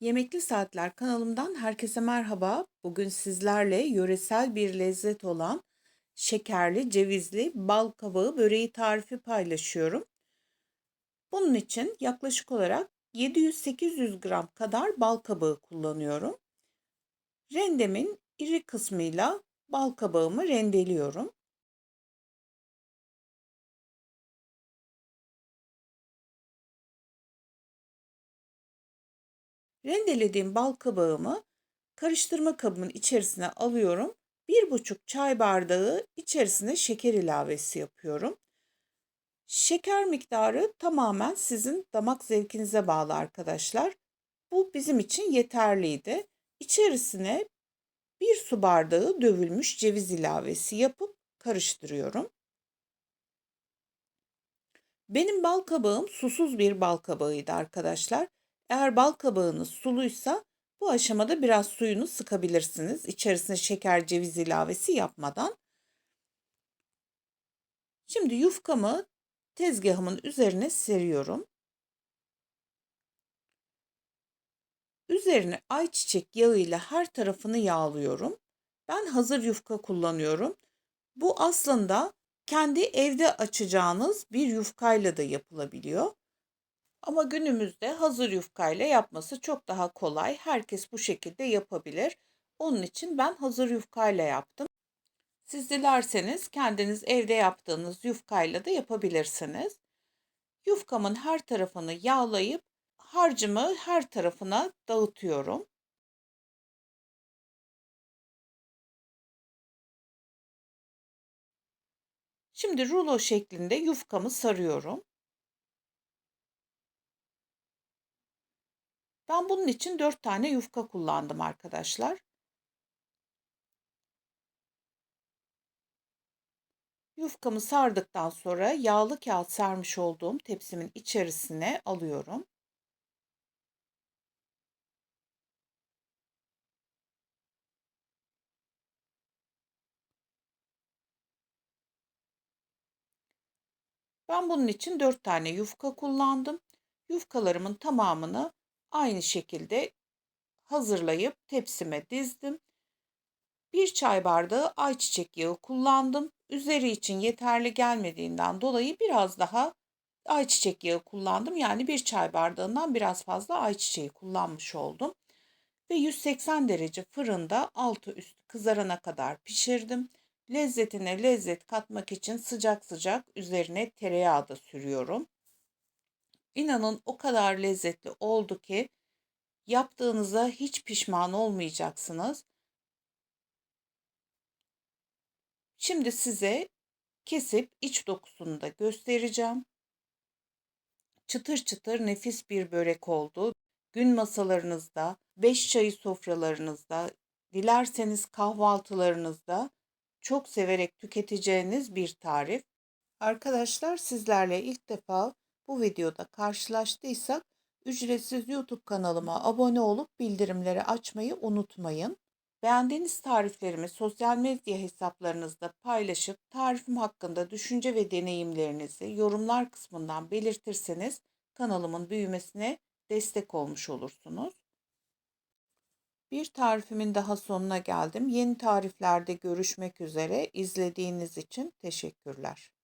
Yemekli Saatler kanalımdan herkese merhaba. Bugün sizlerle yöresel bir lezzet olan şekerli, cevizli bal kabağı böreği tarifi paylaşıyorum. Bunun için yaklaşık olarak 700-800 gram kadar bal kabağı kullanıyorum. Rendemin iri kısmıyla bal kabağımı rendeliyorum. Rendelediğim bal kabağımı karıştırma kabımın içerisine alıyorum. Bir buçuk çay bardağı içerisine şeker ilavesi yapıyorum. Şeker miktarı tamamen sizin damak zevkinize bağlı arkadaşlar. Bu bizim için yeterliydi. İçerisine bir su bardağı dövülmüş ceviz ilavesi yapıp karıştırıyorum. Benim bal kabağım susuz bir bal kabağıydı arkadaşlar. Eğer bal kabağınız suluysa bu aşamada biraz suyunu sıkabilirsiniz. İçerisine şeker ceviz ilavesi yapmadan. Şimdi yufkamı tezgahımın üzerine seriyorum. Üzerine ayçiçek yağıyla her tarafını yağlıyorum. Ben hazır yufka kullanıyorum. Bu aslında kendi evde açacağınız bir yufkayla da yapılabiliyor. Ama günümüzde hazır yufkayla yapması çok daha kolay. Herkes bu şekilde yapabilir. Onun için ben hazır yufkayla yaptım. Siz dilerseniz kendiniz evde yaptığınız yufkayla da yapabilirsiniz. Yufkamın her tarafını yağlayıp harcımı her tarafına dağıtıyorum. Şimdi rulo şeklinde yufkamı sarıyorum. Ben bunun için 4 tane yufka kullandım arkadaşlar. Yufkamı sardıktan sonra yağlı kağıt sermiş olduğum tepsimin içerisine alıyorum. Ben bunun için 4 tane yufka kullandım. Yufkalarımın tamamını aynı şekilde hazırlayıp tepsime dizdim. Bir çay bardağı ayçiçek yağı kullandım. Üzeri için yeterli gelmediğinden dolayı biraz daha ayçiçek yağı kullandım. Yani bir çay bardağından biraz fazla ayçiçeği kullanmış oldum. Ve 180 derece fırında altı üstü kızarana kadar pişirdim. Lezzetine lezzet katmak için sıcak sıcak üzerine tereyağı da sürüyorum. İnanın o kadar lezzetli oldu ki yaptığınıza hiç pişman olmayacaksınız. Şimdi size kesip iç dokusunu da göstereceğim. Çıtır çıtır nefis bir börek oldu. Gün masalarınızda, beş çayı sofralarınızda, dilerseniz kahvaltılarınızda çok severek tüketeceğiniz bir tarif. Arkadaşlar sizlerle ilk defa bu videoda karşılaştıysak ücretsiz YouTube kanalıma abone olup bildirimleri açmayı unutmayın. Beğendiğiniz tariflerimi sosyal medya hesaplarınızda paylaşıp tarifim hakkında düşünce ve deneyimlerinizi yorumlar kısmından belirtirseniz kanalımın büyümesine destek olmuş olursunuz. Bir tarifimin daha sonuna geldim. Yeni tariflerde görüşmek üzere. İzlediğiniz için teşekkürler.